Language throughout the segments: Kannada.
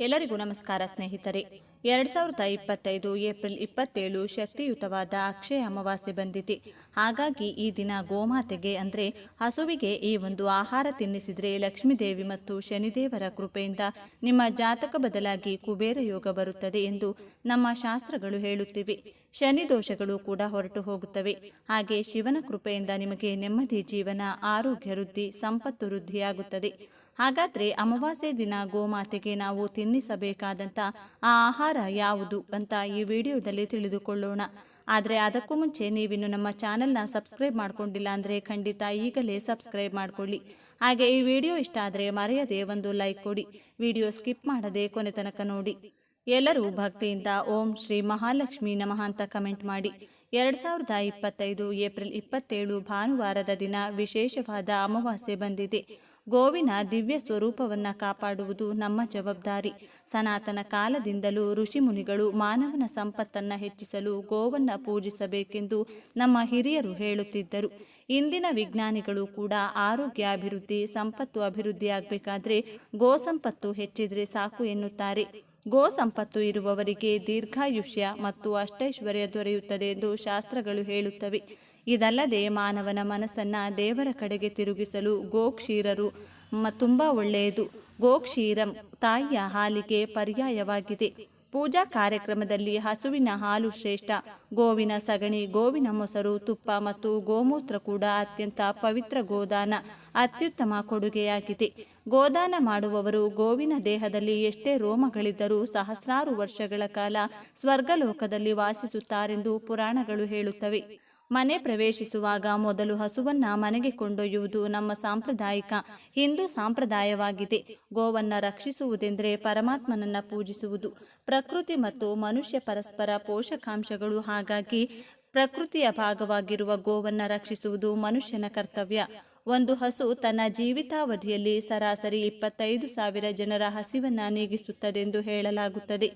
ಎಲ್ಲರಿಗೂ ನಮಸ್ಕಾರ, ಸ್ನೇಹಿತರೆ. ಎರಡ್ ಸಾವಿರದ ಇಪ್ಪತ್ತೈದು ಏಪ್ರಿಲ್ ಇಪ್ಪತ್ತೇಳು ಶಕ್ತಿಯುತವಾದ ಅಕ್ಷಯ ಅಮಾವಾಸ್ಯೆ ಬಂದಿದೆ. ಹಾಗಾಗಿ ಈ ದಿನ ಗೋಮಾತೆಗೆ ಅಂದ್ರೆ ಹಸುವಿಗೆ ಈ ಒಂದು ಆಹಾರ ತಿನ್ನಿಸಿದ್ರೆ ಲಕ್ಷ್ಮೀದೇವಿ ಮತ್ತು ಶನಿದೇವರ ಕೃಪೆಯಿಂದ ನಿಮ್ಮ ಜಾತಕ ಬದಲಾಗಿ ಕುಬೇರ ಯೋಗ ಬರುತ್ತದೆ ಎಂದು ನಮ್ಮ ಶಾಸ್ತ್ರಗಳು ಹೇಳುತ್ತಿವೆ. ಶನಿ ದೋಷಗಳು ಕೂಡ ಹೊರಟು ಹೋಗುತ್ತವೆ. ಹಾಗೆ ಶಿವನ ಕೃಪೆಯಿಂದ ನಿಮಗೆ ನೆಮ್ಮದಿ, ಜೀವನ, ಆರೋಗ್ಯ ವೃದ್ಧಿ, ಸಂಪತ್ತು ವೃದ್ಧಿಯಾಗುತ್ತದೆ. ಹಾಗಾದ್ರೆ ಅಮಾವಾಸ್ಯೆ ದಿನ ಗೋಮಾತೆಗೆ ನಾವು ತಿನ್ನಿಸಬೇಕಾದಂತ ಆ ಆಹಾರ ಯಾವುದು ಅಂತ ಈ ವಿಡಿಯೋದಲ್ಲಿ ತಿಳಿದುಕೊಳ್ಳೋಣ. ಆದರೆ ಅದಕ್ಕೂ ಮುಂಚೆ ನೀವಿನ್ನು ನಮ್ಮ ಚಾನೆಲ್ನ ಸಬ್ಸ್ಕ್ರೈಬ್ ಮಾಡ್ಕೊಂಡಿಲ್ಲ ಅಂದರೆ ಖಂಡಿತ ಈಗಲೇ ಸಬ್ಸ್ಕ್ರೈಬ್ ಮಾಡ್ಕೊಳ್ಳಿ. ಹಾಗೆ ಈ ವಿಡಿಯೋ ಇಷ್ಟ ಆದರೆ ಮರೆಯದೆ ಒಂದು ಲೈಕ್ ಕೊಡಿ. ವಿಡಿಯೋ ಸ್ಕಿಪ್ ಮಾಡದೆ ಕೊನೆ ತನಕ ನೋಡಿ. ಎಲ್ಲರೂ ಭಕ್ತಿಯಿಂದ ಓಂ ಶ್ರೀ ಮಹಾಲಕ್ಷ್ಮಿ ನಮಃ ಅಂತ ಕಮೆಂಟ್ ಮಾಡಿ. ಎರಡ್ ಸಾವಿರದ ಇಪ್ಪತ್ತೈದು ಏಪ್ರಿಲ್ ಇಪ್ಪತ್ತೇಳು ಭಾನುವಾರದ ದಿನ ವಿಶೇಷವಾದ ಅಮಾವಾಸ್ಯೆ ಬಂದಿದೆ. ಗೋವಿನ ದಿವ್ಯ ಸ್ವರೂಪವನ್ನು ಕಾಪಾಡುವುದು ನಮ್ಮ ಜವಾಬ್ದಾರಿ. ಸನಾತನ ಕಾಲದಿಂದಲೂ ಋಷಿಮುನಿಗಳು ಮಾನವನ ಸಂಪತ್ತನ್ನ ಹೆಚ್ಚಿಸಲು ಗೋವನ್ನ ಪೂಜಿಸಬೇಕೆಂದು ನಮ್ಮ ಹಿರಿಯರು ಹೇಳುತ್ತಿದ್ದರು. ಇಂದಿನ ವಿಜ್ಞಾನಿಗಳು ಕೂಡ ಆರೋಗ್ಯ ಅಭಿವೃದ್ಧಿ ಸಂಪತ್ತು ಅಭಿವೃದ್ಧಿಯಾಗಬೇಕಾದ್ರೆ ಗೋ ಸಂಪತ್ತು ಹೆಚ್ಚಿದ್ರೆ ಸಾಕು ಎನ್ನುತ್ತಾರೆ. ಗೋ ಸಂಪತ್ತು ಇರುವವರಿಗೆ ದೀರ್ಘಾಯುಷ್ಯ ಮತ್ತು ಅಷ್ಟೈಶ್ವರ್ಯ ದೊರೆಯುತ್ತದೆ ಎಂದು ಶಾಸ್ತ್ರಗಳು ಹೇಳುತ್ತವೆ. ಇದಲ್ಲದೆ ಮಾನವನ ಮನಸ್ಸನ್ನ ದೇವರ ಕಡೆಗೆ ತಿರುಗಿಸಲು ಗೋಕ್ಷೀರರು ತುಂಬ ಒಳ್ಳೆಯದು. ಗೋಕ್ಷೀರಂ ತಾಯಿಯ ಹಾಲಿಗೆ ಪರ್ಯಾಯವಾಗಿದೆ. ಪೂಜಾ ಕಾರ್ಯಕ್ರಮದಲ್ಲಿ ಹಸುವಿನ ಹಾಲು ಶ್ರೇಷ್ಠ. ಗೋವಿನ ಸಗಣಿ, ಗೋವಿನ ಮೊಸರು, ತುಪ್ಪ ಮತ್ತು ಗೋಮೂತ್ರ ಕೂಡ ಅತ್ಯಂತ ಪವಿತ್ರ ಗೋದಾನ, ಅತ್ಯುತ್ತಮ ಕೊಡುಗೆಯಾಗಿದೆ. ಗೋದಾನ ಮಾಡುವವರು ಗೋವಿನ ದೇಹದಲ್ಲಿ ಎಷ್ಟೇ ರೋಮಗಳಿದ್ದರೂ ಸಹಸ್ರಾರು ವರ್ಷಗಳ ಕಾಲ ಸ್ವರ್ಗಲೋಕದಲ್ಲಿ ವಾಸಿಸುತ್ತಾರೆಂದು ಪುರಾಣಗಳು ಹೇಳುತ್ತವೆ. ಮನೆ ಪ್ರವೇಶಿಸುವಾಗ ಮೊದಲು ಹಸುವನ್ನ ಮನೆಗೆ ಕೊಂಡೊಯ್ಯುವುದು ನಮ್ಮ ಸಾಂಪ್ರದಾಯಿಕ, ಹಿಂದೂ ಸಾಂಪ್ರದಾಯವಾಗಿದೆ. ಗೋವನ್ನ ರಕ್ಷಿಸುವುದೆಂದರೆ ಪರಮಾತ್ಮನನ್ನ ಪೂಜಿಸುವುದು. ಪ್ರಕೃತಿ ಮತ್ತು ಮನುಷ್ಯ ಪರಸ್ಪರ ಪೋಷಕಾಂಶಗಳು ಹಾಗಾಗಿ ಪ್ರಕೃತಿಯ ಭಾಗವಾಗಿರುವ ಗೋವನ್ನ ರಕ್ಷಿಸುವುದು ಮನುಷ್ಯನ ಕರ್ತವ್ಯ. ಒಂದು ಹಸು ತನ್ನ ಜೀವಿತಾವಧಿಯಲ್ಲಿ ಸರಾಸರಿ ಇಪ್ಪತ್ತೈದು ಸಾವಿರ ಜನರ ಹಸಿವನ್ನ ನೀಗಿಸುತ್ತದೆಂದು ಹೇಳಲಾಗುತ್ತದೆ.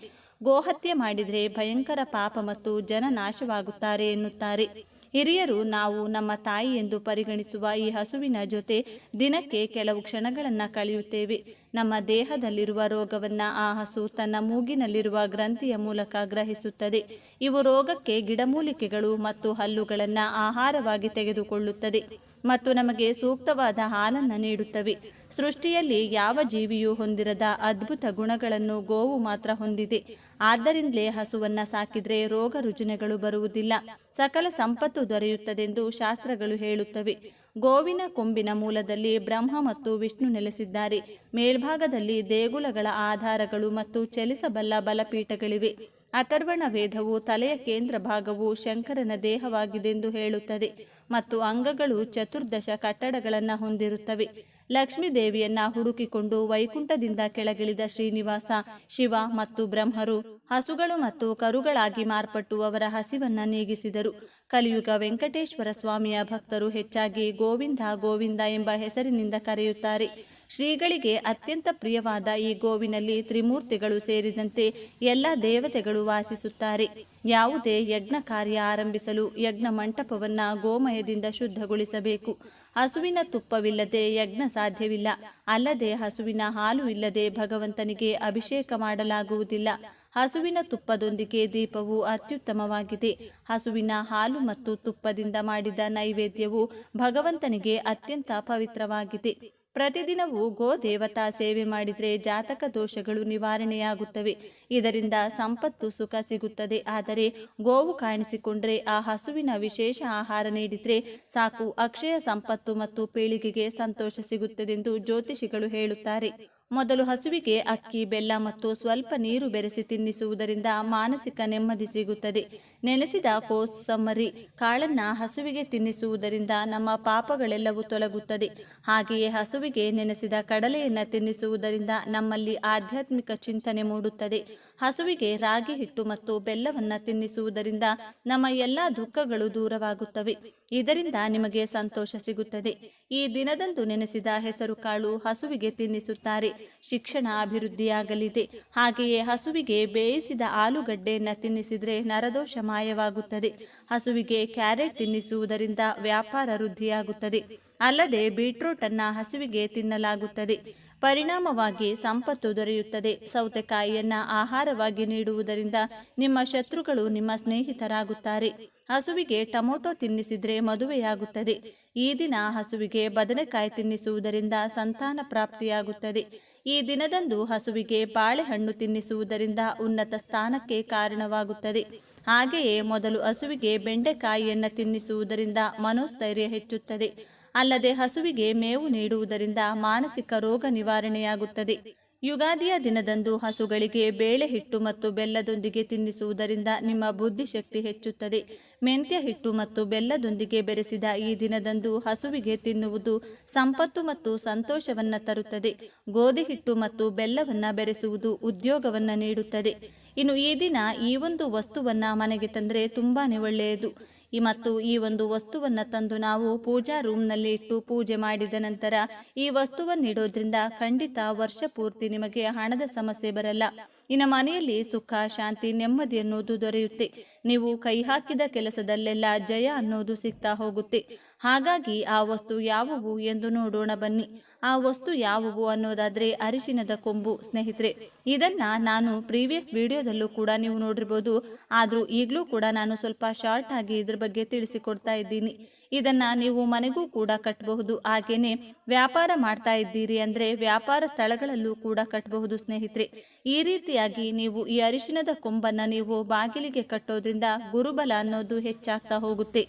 ಗೋಹತ್ಯೆ ಮಾಡಿದರೆ ಭಯಂಕರ ಪಾಪ ಮತ್ತು ಜನ ನಾಶವಾಗುತ್ತಾರೆ ಎನ್ನುತ್ತಾರೆ. ಹಿರಿಯರು ನಾವು ನಮ್ಮ ತಾಯಿ ಎಂದು ಪರಿಗಣಿಸುವ ಈ ಹಸುವಿನ ಜೊತೆ ದಿನಕ್ಕೆ ಕೆಲವು ಕ್ಷಣಗಳನ್ನು ಕಳೆಯುತ್ತೇವೆ. ನಮ್ಮ ದೇಹದಲ್ಲಿರುವ ರೋಗವನ್ನು ಆ ಹಸು ತನ್ನ ಮೂಗಿನಲ್ಲಿರುವ ಗ್ರಂಥಿಯ ಮೂಲಕ ಗ್ರಹಿಸುತ್ತದೆ. ಇವು ರೋಗಕ್ಕೆ ಗಿಡಮೂಲಿಕೆಗಳು ಮತ್ತು ಹಲ್ಲುಗಳನ್ನು ಆಹಾರವಾಗಿ ತೆಗೆದುಕೊಳ್ಳುತ್ತದೆ. ಮತ್ತು ನಮಗೆ ಸೂಕ್ತವಾದ ಹಾಲನ್ನು ನೀಡುತ್ತವೆ. ಸೃಷ್ಟಿಯಲ್ಲಿ ಯಾವ ಜೀವಿಯೂ ಹೊಂದಿರದ ಅದ್ಭುತ ಗುಣಗಳನ್ನು ಗೋವು ಮಾತ್ರ ಹೊಂದಿದೆ. ಆದ್ದರಿಂದಲೇ ಹಸುವನ್ನ ಸಾಕಿದ್ರೆ ರೋಗ ರುಜಿನಗಳು ಬರುವುದಿಲ್ಲ. ಸಕಲ ಸಂಪತ್ತು ದೊರೆಯುತ್ತದೆಂದು ಶಾಸ್ತ್ರಗಳು ಹೇಳುತ್ತವೆ. ಗೋವಿನ ಕೊಂಬಿನ ಮೂಲದಲ್ಲಿ ಬ್ರಹ್ಮ ಮತ್ತು ವಿಷ್ಣು ನೆಲೆಸಿದ್ದಾರೆ. ಮೇಲ್ಭಾಗದಲ್ಲಿ ದೇಗುಲಗಳ ಆಧಾರಗಳು ಮತ್ತು ಚಲಿಸಬಲ್ಲ ಬಲಪೀಠಗಳಿವೆ. ಅಥರ್ವಣ ವೇದವು ತಲೆಯ ಕೇಂದ್ರ ಭಾಗವು ಶಂಕರನ ದೇಹವಾಗಿದೆಂದು ಹೇಳುತ್ತದೆ. ಮತ್ತು ಅಂಗಗಳು ಚತುರ್ದಶ ಕಟ್ಟಡಗಳನ್ನು ಹೊಂದಿರುತ್ತವೆ. ಲಕ್ಷ್ಮೀ ದೇವಿಯನ್ನ ಹುಡುಕಿಕೊಂಡು ವೈಕುಂಠದಿಂದ ಕೆಳಗಿಳಿದ ಶ್ರೀನಿವಾಸ, ಶಿವ ಮತ್ತು ಬ್ರಹ್ಮರು ಹಸುಗಳು ಮತ್ತು ಕರುಗಳಾಗಿ ಮಾರ್ಪಟ್ಟು ಅವರ ಹಸಿವನ್ನ ನೀಗಿಸಿದರು. ಕಲಿಯುಗ ವೆಂಕಟೇಶ್ವರ ಸ್ವಾಮಿಯ ಭಕ್ತರು ಹೆಚ್ಚಾಗಿ ಗೋವಿಂದ ಗೋವಿಂದ ಎಂಬ ಹೆಸರಿನಿಂದ ಕರೆಯುತ್ತಾರೆ. ಶ್ರೀಗಳಿಗೆ ಅತ್ಯಂತ ಪ್ರಿಯವಾದ ಈ ಗೋವಿನಲ್ಲಿ ತ್ರಿಮೂರ್ತಿಗಳು ಸೇರಿದಂತೆ ಎಲ್ಲ ದೇವತೆಗಳು ವಾಸಿಸುತ್ತಾರೆ. ಯಾವುದೇ ಯಜ್ಞ ಕಾರ್ಯ ಆರಂಭಿಸಲು ಯಜ್ಞ ಮಂಟಪವನ್ನ ಗೋಮಯದಿಂದ ಶುದ್ಧಗೊಳಿಸಬೇಕು. ಹಸುವಿನ ತುಪ್ಪವಿಲ್ಲದೆ ಯಜ್ಞ ಸಾಧ್ಯವಿಲ್ಲ. ಅಲ್ಲದೆ ಹಸುವಿನ ಹಾಲು ಇಲ್ಲದೆ ಭಗವಂತನಿಗೆ ಅಭಿಷೇಕ ಮಾಡಲಾಗುವುದಿಲ್ಲ. ಹಸುವಿನ ತುಪ್ಪದೊಂದಿಗೆ ದೀಪವು ಅತ್ಯುತ್ತಮವಾಗಿದೆ. ಹಸುವಿನ ಹಾಲು ಮತ್ತು ತುಪ್ಪದಿಂದ ಮಾಡಿದ ನೈವೇದ್ಯವು ಭಗವಂತನಿಗೆ ಅತ್ಯಂತ ಪವಿತ್ರವಾಗಿದೆ. ಪ್ರತಿದಿನವೂ ಗೋ ದೇವತಾ ಸೇವೆ ಮಾಡಿದರೆ ಜಾತಕ ದೋಷಗಳು ನಿವಾರಣೆಯಾಗುತ್ತವೆ. ಇದರಿಂದ ಸಂಪತ್ತು ಸುಖ ಸಿಗುತ್ತದೆ. ಆದರೆ ಗೋವು ಕಾಣಿಸಿಕೊಂಡರೆ ಆ ಹಸುವಿನ ವಿಶೇಷ ಆಹಾರ ನೀಡಿದರೆ ಸಾಕು. ಅಕ್ಷಯ ಸಂಪತ್ತು ಮತ್ತು ಪೀಳಿಗೆಗೆ ಸಂತೋಷ ಸಿಗುತ್ತದೆಂದು ಜ್ಯೋತಿಷಿಗಳು ಹೇಳುತ್ತಾರೆ. ಮೊದಲು ಹಸುವಿಗೆ ಅಕ್ಕಿ, ಬೆಲ್ಲ ಮತ್ತು ಸ್ವಲ್ಪ ನೀರು ಬೆರೆಸಿ ತಿನ್ನಿಸುವುದರಿಂದ ಮಾನಸಿಕ ನೆಮ್ಮದಿ ಸಿಗುತ್ತದೆ. ನೆನೆಸಿದ ಕೋಸಮ್ಮರಿ ಕಾಳನ್ನ ಹಸುವಿಗೆ ತಿನ್ನಿಸುವುದರಿಂದ ನಮ್ಮ ಪಾಪಗಳೆಲ್ಲವೂ ತೊಲಗುತ್ತದೆ. ಹಾಗೆಯೇ ಹಸುವಿಗೆ ನೆನೆಸಿದ ಕಡಲೆಯನ್ನು ತಿನ್ನಿಸುವುದರಿಂದ ನಮ್ಮಲ್ಲಿ ಆಧ್ಯಾತ್ಮಿಕ ಚಿಂತನೆ ಮೂಡುತ್ತದೆ. ಹಸುವಿಗೆ ರಾಗಿ ಹಿಟ್ಟು ಮತ್ತು ಬೆಲ್ಲವನ್ನು ತಿನ್ನಿಸುವುದರಿಂದ ನಮ್ಮ ಎಲ್ಲ ದುಃಖಗಳು ದೂರವಾಗುತ್ತವೆ. ಇದರಿಂದ ನಿಮಗೆ ಸಂತೋಷ ಸಿಗುತ್ತದೆ. ಈ ದಿನದಂದು ನೆನೆಸಿದ ಹೆಸರು ಕಾಳು ಹಸುವಿಗೆ ತಿನ್ನಿಸುತ್ತಾರೆ. ಶಿಕ್ಷಣ ಅಭಿವೃದ್ಧಿಯಾಗಲಿದೆ ಹಾಗೆಯೇ ಹಸುವಿಗೆ ಬೇಯಿಸಿದ ಆಲೂಗಡ್ಡೆಯನ್ನು ತಿನ್ನಿಸಿದರೆ ನರದೋಷ ಮಾಯವಾಗುತ್ತದೆ. ಹಸುವಿಗೆ ಕ್ಯಾರೆಟ್ ತಿನ್ನಿಸುವುದರಿಂದ ವ್ಯಾಪಾರ ವೃದ್ಧಿಯಾಗುತ್ತದೆ. ಅಲ್ಲದೆ ಬೀಟ್ರೂಟ್ ಅನ್ನ ಹಸುವಿಗೆ ತಿನ್ನಲಾಗುತ್ತದೆ. ಪರಿಣಾಮವಾಗಿ ಸಂಪತ್ತು ದೊರೆಯುತ್ತದೆ. ಸೌತೆಕಾಯಿಯನ್ನ ಆಹಾರವಾಗಿ ನೀಡುವುದರಿಂದ ನಿಮ್ಮ ಶತ್ರುಗಳು ನಿಮ್ಮ ಸ್ನೇಹಿತರಾಗುತ್ತಾರೆ. ಹಸುವಿಗೆ ಟೊಮೊಟೊ ತಿನ್ನಿಸಿದ್ರೆ ಮದುವೆಯಾಗುತ್ತದೆ. ಈ ದಿನ ಹಸುವಿಗೆ ಬದನೆಕಾಯಿ ತಿನ್ನಿಸುವುದರಿಂದ ಸಂತಾನ ಪ್ರಾಪ್ತಿಯಾಗುತ್ತದೆ. ಈ ದಿನದಂದು ಹಸುವಿಗೆ ಬಾಳೆಹಣ್ಣು ತಿನ್ನಿಸುವುದರಿಂದ ಉನ್ನತ ಸ್ಥಾನಕ್ಕೆ ಕಾರಣವಾಗುತ್ತದೆ. ಹಾಗೆಯೇ ಮೊದಲು ಹಸುವಿಗೆ ಬೆಂಡೆಕಾಯಿಯನ್ನು ತಿನ್ನಿಸುವುದರಿಂದ ಮನೋಸ್ಥೈರ್ಯ ಹೆಚ್ಚುತ್ತದೆ. ಅಲ್ಲದೆ ಹಸುವಿಗೆ ಮೇವು ನೀಡುವುದರಿಂದ ಮಾನಸಿಕ ರೋಗ ನಿವಾರಣೆಯಾಗುತ್ತದೆ. ಯುಗಾದಿಯ ದಿನದಂದು ಹಸುಗಳಿಗೆ ಬೇಳೆ ಹಿಟ್ಟು ಮತ್ತು ಬೆಲ್ಲದೊಂದಿಗೆ ತಿನ್ನಿಸುವುದರಿಂದ ನಿಮ್ಮ ಬುದ್ಧಿಶಕ್ತಿ ಹೆಚ್ಚುತ್ತದೆ. ಮೆಂತ್ಯ ಹಿಟ್ಟು ಮತ್ತು ಬೆಲ್ಲದೊಂದಿಗೆ ಬೆರೆಸಿದ ಈ ದಿನದಂದು ಹಸುವಿಗೆ ತಿನ್ನುವುದು ಸಂಪತ್ತು ಮತ್ತು ಸಂತೋಷವನ್ನು ತರುತ್ತದೆ. ಗೋಧಿ ಹಿಟ್ಟು ಮತ್ತು ಬೆಲ್ಲವನ್ನು ಬೆರೆಸುವುದು ಉದ್ಯೋಗವನ್ನು ನೀಡುತ್ತದೆ. ಇನ್ನು ಈ ದಿನ ಈ ಒಂದು ವಸ್ತುವನ್ನು ಮನೆಗೆ ತಂದರೆ ತುಂಬಾ ಒಳ್ಳೆಯದು. ಈ ಮತ್ತು ಈ ಒಂದು ವಸ್ತುವನ್ನು ತಂದು ನಾವು ಪೂಜಾ ರೂಮ್ನಲ್ಲಿ ಇಟ್ಟು ಪೂಜೆ ಮಾಡಿದ ನಂತರ ಈ ವಸ್ತುವನ್ನು ಇಡೋದ್ರಿಂದ ಖಂಡಿತ ವರ್ಷ ಪೂರ್ತಿ ನಿಮಗೆ ಹಣದ ಸಮಸ್ಯೆ ಬರಲ್ಲ. ಇನ್ನು ಮನೆಯಲ್ಲಿ ಸುಖ, ಶಾಂತಿ, ನೆಮ್ಮದಿ ಅನ್ನೋದು ದೊರೆಯುತ್ತೆ. ನೀವು ಕೈ ಹಾಕಿದ ಕೆಲಸದಲ್ಲೆಲ್ಲ ಜಯ ಅನ್ನೋದು ಸಿಗ್ತಾ ಹೋಗುತ್ತೆ. ಹಾಗಾಗಿ ಆ ವಸ್ತು ಯಾವುವು ಎಂದು ನೋಡೋಣ ಬನ್ನಿ. ಆ ವಸ್ತು ಯಾವುವು ಅನ್ನೋದಾದ್ರೆ ಅರಿಶಿನದ ಕೊಂಬು, ಸ್ನೇಹಿತರೆ. ಇದನ್ನ ನಾನು ಪ್ರೀವಿಯಸ್ ವಿಡಿಯೋದಲ್ಲೂ ಕೂಡ ನೀವು ನೋಡಿರ್ಬೋದು. ಆದ್ರೂ ಈಗಲೂ ಕೂಡ ನಾನು ಸ್ವಲ್ಪ ಶಾರ್ಟ್ ಆಗಿ ಇದ್ರ ಬಗ್ಗೆ ತಿಳಿಸಿಕೊಡ್ತಾ ಇದ್ದೀನಿ. ಇದನ್ನ ನೀವು ಮನೆಗೂ ಕೂಡ ಕಟ್ಟಬಹುದು ಹಾಗೇನೆ ವ್ಯಾಪಾರ ಮಾಡ್ತಾ ಇದ್ದೀರಿ ಅಂದ್ರೆ ವ್ಯಾಪಾರ ಸ್ಥಳಗಳಲ್ಲೂ ಕೂಡ ಕಟ್ಟಬಹುದು ಸ್ನೇಹಿತರೆ. ಈ ರೀತಿಯಾಗಿ ನೀವು ಈ ಅರಿಶಿನದ ಕೊಂಬನ್ನ ನೀವು ಬಾಗಿಲಿಗೆ ಕಟ್ಟೋದ್ರಿಂದ ಗುರುಬಲ ಅನ್ನೋದು ಹೆಚ್ಚಾಗ್ತಾ ಹೋಗುತ್ತೆ.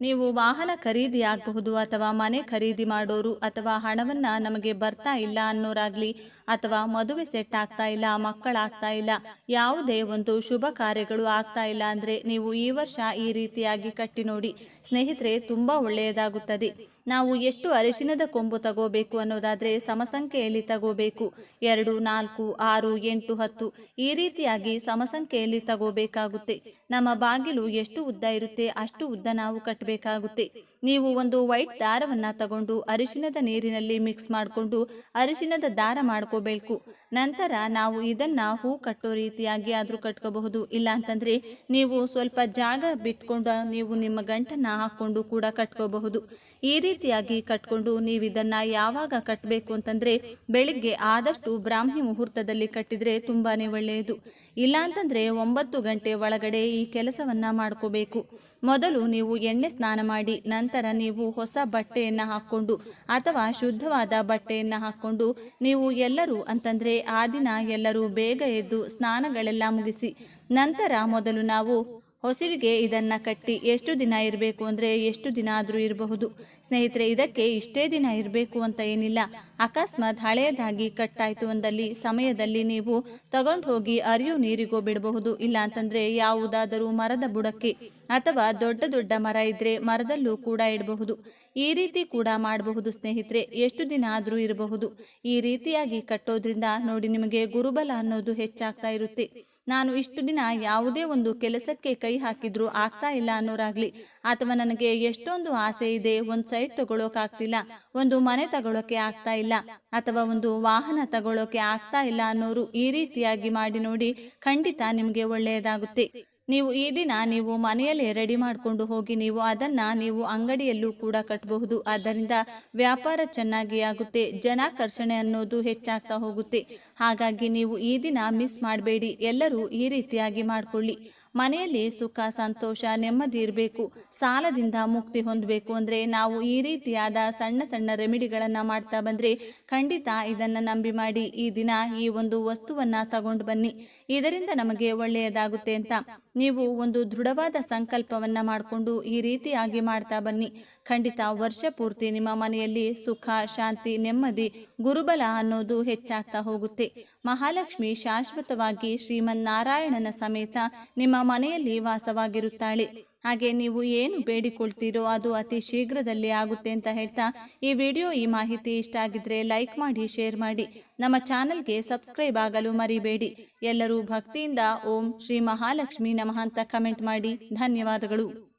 ನೀವು ವಾಹನ ಖರೀದಿಯಾಗಬಹುದು ಅಥವಾ ಮನೆ ಖರೀದಿ ಮಾಡೋರು ಅಥವಾ ಹಣವನ್ನ ನಮಗೆ ಬರ್ತಾ ಇಲ್ಲ ಅನ್ನೋರಾಗ್ಲಿ ಅಥವಾ ಮದುವೆ ಸೆಟ್ ಆಗ್ತಾ ಇಲ್ಲ ಮಕ್ಕಳಾಗ್ತಾ ಇಲ್ಲ, ಯಾವುದೇ ಒಂದು ಶುಭ ಕಾರ್ಯಗಳು ಆಗ್ತಾ ಇಲ್ಲ ಅಂದ್ರೆ ನೀವು ಈ ವರ್ಷ ಈ ರೀತಿಯಾಗಿ ಕಟ್ಟಿ ನೋಡಿ, ಸ್ನೇಹಿತರೆ, ತುಂಬಾ ಒಳ್ಳೆಯದಾಗುತ್ತದೆ. ನಾವು ಎಷ್ಟು ಅರಿಶಿನದ ಕೊಂಬು ತಗೋಬೇಕು ಅನ್ನೋದಾದರೆ ಸಮಸಂಖ್ಯೆಯಲ್ಲಿ ತಗೋಬೇಕು. ಎರಡು, ನಾಲ್ಕು, ಆರು, ಎಂಟು, ಹತ್ತು ಈ ರೀತಿಯಾಗಿ ಸಮಸಂಖ್ಯೆಯಲ್ಲಿ ತಗೋಬೇಕಾಗುತ್ತೆ. ನಮ್ಮ ಬಾಗಿಲು ಎಷ್ಟು ಉದ್ದ ಇರುತ್ತೆ ಅಷ್ಟು ಉದ್ದ ನಾವು ಕಟ್ಟಬೇಕಾಗುತ್ತೆ. ನೀವು ಒಂದು ವೈಟ್ ದಾರವನ್ನ ತಗೊಂಡು ಅರಿಶಿನದ ನೀರಿನಲ್ಲಿ ಮಿಕ್ಸ್ ಮಾಡಿಕೊಂಡು ಅರಿಶಿನದ ದಾರ ಮಾಡ್ಕೋಬೇಕು. ನಂತರ ನಾವು ಇದನ್ನ ಹೂ ಕಟ್ಟೋ ರೀತಿಯಾಗಿ ಆದರೂ ಕಟ್ಕೋಬಹುದು. ಇಲ್ಲ ಅಂತಂದ್ರೆ ನೀವು ಸ್ವಲ್ಪ ಜಾಗ ಬಿಟ್ಕೊಂಡು ನೀವು ನಿಮ್ಮ ಗಂಟನ್ನ ಹಾಕೊಂಡು ಕೂಡ ಕಟ್ಕೋಬಹುದು. ಈ ರೀತಿಯಾಗಿ ಕಟ್ಕೊಂಡು ನೀವು ಇದನ್ನ ಯಾವಾಗ ಕಟ್ಟಬೇಕು ಅಂತಂದ್ರೆ ಬೆಳಿಗ್ಗೆ ಆದಷ್ಟು ಬ್ರಾಹ್ಮಿ ಮುಹೂರ್ತದಲ್ಲಿ ಕಟ್ಟಿದ್ರೆ ತುಂಬಾನೇ ಒಳ್ಳೆಯದು. ಇಲ್ಲ ಅಂತಂದ್ರೆ ಒಂಬತ್ತು ಗಂಟೆ ಒಳಗಡೆ ಈ ಕೆಲಸವನ್ನ ಮಾಡ್ಕೋಬೇಕು. ಮೊದಲು ನೀವು ಎಣ್ಣೆ ಸ್ನಾನ ಮಾಡಿ, ನಂತರ ನೀವು ಹೊಸ ಬಟ್ಟೆಯನ್ನು ಹಾಕ್ಕೊಂಡು ಅಥವಾ ಶುದ್ಧವಾದ ಬಟ್ಟೆಯನ್ನು ಹಾಕ್ಕೊಂಡು ನೀವು ಎಲ್ಲರೂ ಅಂತಂದರೆ ಆ ದಿನ ಎಲ್ಲರೂ ಬೇಗ ಎದ್ದು ಸ್ನಾನಗಳೆಲ್ಲ ಮುಗಿಸಿ, ನಂತರ ಮೊದಲು ನಾವು ಹೊಸಿಲಿಗೆ ಇದನ್ನ ಕಟ್ಟಿ ಎಷ್ಟು ದಿನ ಇರಬೇಕು ಅಂದರೆ ಎಷ್ಟು ದಿನ ಆದರೂ ಇರಬಹುದು. ಸ್ನೇಹಿತರೆ, ಇದಕ್ಕೆ ಇಷ್ಟೇ ದಿನ ಇರಬೇಕು ಅಂತ ಏನಿಲ್ಲ. ಅಕಸ್ಮಾತ್ ಹಳೆಯದಾಗಿ ಕಟ್ಟಾಯಿತು ಅಂದಲ್ಲಿ ಸಮಯದಲ್ಲಿ ನೀವು ತಗೊಂಡು ಹೋಗಿ ಅರಿಯು ನೀರಿಗೋ ಬಿಡಬಹುದು. ಇಲ್ಲ ಅಂತಂದ್ರೆ ಯಾವುದಾದರೂ ಮರದ ಬುಡಕ್ಕೆ ಅಥವಾ ದೊಡ್ಡ ದೊಡ್ಡ ಮರ ಇದ್ರೆ ಮರದಲ್ಲೂ ಕೂಡ ಇಡಬಹುದು. ಈ ರೀತಿ ಕೂಡ ಮಾಡಬಹುದು ಸ್ನೇಹಿತರೆ, ಎಷ್ಟು ದಿನ ಆದರೂ ಇರಬಹುದು. ಈ ರೀತಿಯಾಗಿ ಕಟ್ಟೋದ್ರಿಂದ ನೋಡಿ ನಿಮಗೆ ಗುರುಬಲ ಅನ್ನೋದು ಹೆಚ್ಚಾಗ್ತಾ ಇರುತ್ತೆ. ನಾನು ಇಷ್ಟು ದಿನ ಯಾವುದೇ ಒಂದು ಕೆಲಸಕ್ಕೆ ಕೈ ಹಾಕಿದ್ರು ಆಗ್ತಾ ಇಲ್ಲ ಅನ್ನೋರಾಗ್ಲಿ. ಅಥವಾ ನನಗೆ ಎಷ್ಟೊಂದು ಆಸೆ ಇದೆ, ಒಂದು ಸೈಟ್ ತಗೊಳೋಕಾಗ್ತಿಲ್ಲ, ಒಂದು ಮನೆ ತಗೊಳ್ಳೋಕೆ ಆಗ್ತಾ ಇಲ್ಲ ಅಥವಾ ಒಂದು ವಾಹನ ತಗೊಳ್ಳೋಕೆ ಆಗ್ತಾ ಇಲ್ಲ ಅನ್ನೋರು ಈ ರೀತಿಯಾಗಿ ಮಾಡಿ ನೋಡಿ ಖಂಡಿತ ನಿಮಗೆ ಒಳ್ಳೆಯದಾಗುತ್ತೆ. ನೀವು ಈ ದಿನ ನೀವು ಮನೆಯಲ್ಲಿ ರೆಡಿ ಮಾಡಿಕೊಂಡು ಹೋಗಿ ನೀವು ಅದನ್ನು ನೀವು ಅಂಗಡಿಯಲ್ಲೂ ಕೂಡ ಕಟ್ಟಬಹುದು ಆದ್ದರಿಂದ ವ್ಯಾಪಾರ ಚೆನ್ನಾಗಿ ಆಗುತ್ತೆ, ಜನಾಕರ್ಷಣೆ ಅನ್ನೋದು ಹೆಚ್ಚಾಗ್ತಾ ಹೋಗುತ್ತೆ. ಹಾಗಾಗಿ ನೀವು ಈ ದಿನ ಮಿಸ್ ಮಾಡಬೇಡಿ, ಎಲ್ಲರೂ ಈ ರೀತಿಯಾಗಿ ಮಾಡಿಕೊಳ್ಳಿ. ಮನೆಯಲ್ಲಿ ಸುಖ, ಸಂತೋಷ, ನೆಮ್ಮದಿ ಇರಬೇಕು. ಸಾಲದಿಂದ ಮುಕ್ತಿ ಹೊಂದಬೇಕು ಅಂದರೆ ನಾವು ಈ ರೀತಿಯಾದ ಸಣ್ಣ ಸಣ್ಣ ರೆಮಿಡಿಗಳನ್ನು ಮಾಡ್ತಾ ಬಂದರೆ ಖಂಡಿತ ಇದನ್ನು ನಂಬಿ ಮಾಡಿ ಈ ದಿನ ಈ ಒಂದು ವಸ್ತುವನ್ನು ತಗೊಂಡು ಬನ್ನಿ. ಇದರಿಂದ ನಮಗೆ ಒಳ್ಳೆಯದಾಗುತ್ತೆ ಅಂತ. ನೀವು ಒಂದು ದೃಢವಾದ ಸಂಕಲ್ಪವನ್ನು ಮಾಡಿಕೊಂಡು ಈ ರೀತಿಯಾಗಿ ಮಾಡ್ತಾ ಬನ್ನಿ. ಖಂಡಿತ ವರ್ಷ ಪೂರ್ತಿ ನಿಮ್ಮ ಮನೆಯಲ್ಲಿ ಸುಖ, ಶಾಂತಿ, ನೆಮ್ಮದಿ, ಗುರುಬಲ ಅನ್ನೋದು ಹೆಚ್ಚಾಗ್ತಾ ಹೋಗುತ್ತೆ. ಮಹಾಲಕ್ಷ್ಮಿ ಶಾಶ್ವತವಾಗಿ ಶ್ರೀಮನ್ನಾರಾಯಣನ ಸಮೇತ ನಿಮ್ಮ ಮನೆಯಲ್ಲಿ ವಾಸವಾಗಿರುತ್ತಾಳೆ. ಹಾಗೆ ನೀವು ಏನು ಬೇಡಿಕೊಳ್ತೀರೋ ಅದು ಅತಿ ಶೀಘ್ರದಲ್ಲಿ ಆಗುತ್ತೆ ಅಂತ ಹೇಳ್ತಾ ಈ ವಿಡಿಯೋ ಈ ಮಾಹಿತಿ ಇಷ್ಟ ಆಗಿದ್ರೆ ಲೈಕ್ ಮಾಡಿ, ಶೇರ್ ಮಾಡಿ. ನಮ್ಮ ಚಾನಲ್ಗೆ ಸಬ್ಸ್ಕ್ರೈಬ್ ಆಗಲು ಮರಿಬೇಡಿ. ಎಲ್ಲರೂ ಭಕ್ತಿಯಿಂದ ಓಂ ಶ್ರೀ ಮಹಾಲಕ್ಷ್ಮಿ ನಮಃ ಅಂತ ಕಮೆಂಟ್ ಮಾಡಿ. ಧನ್ಯವಾದಗಳು.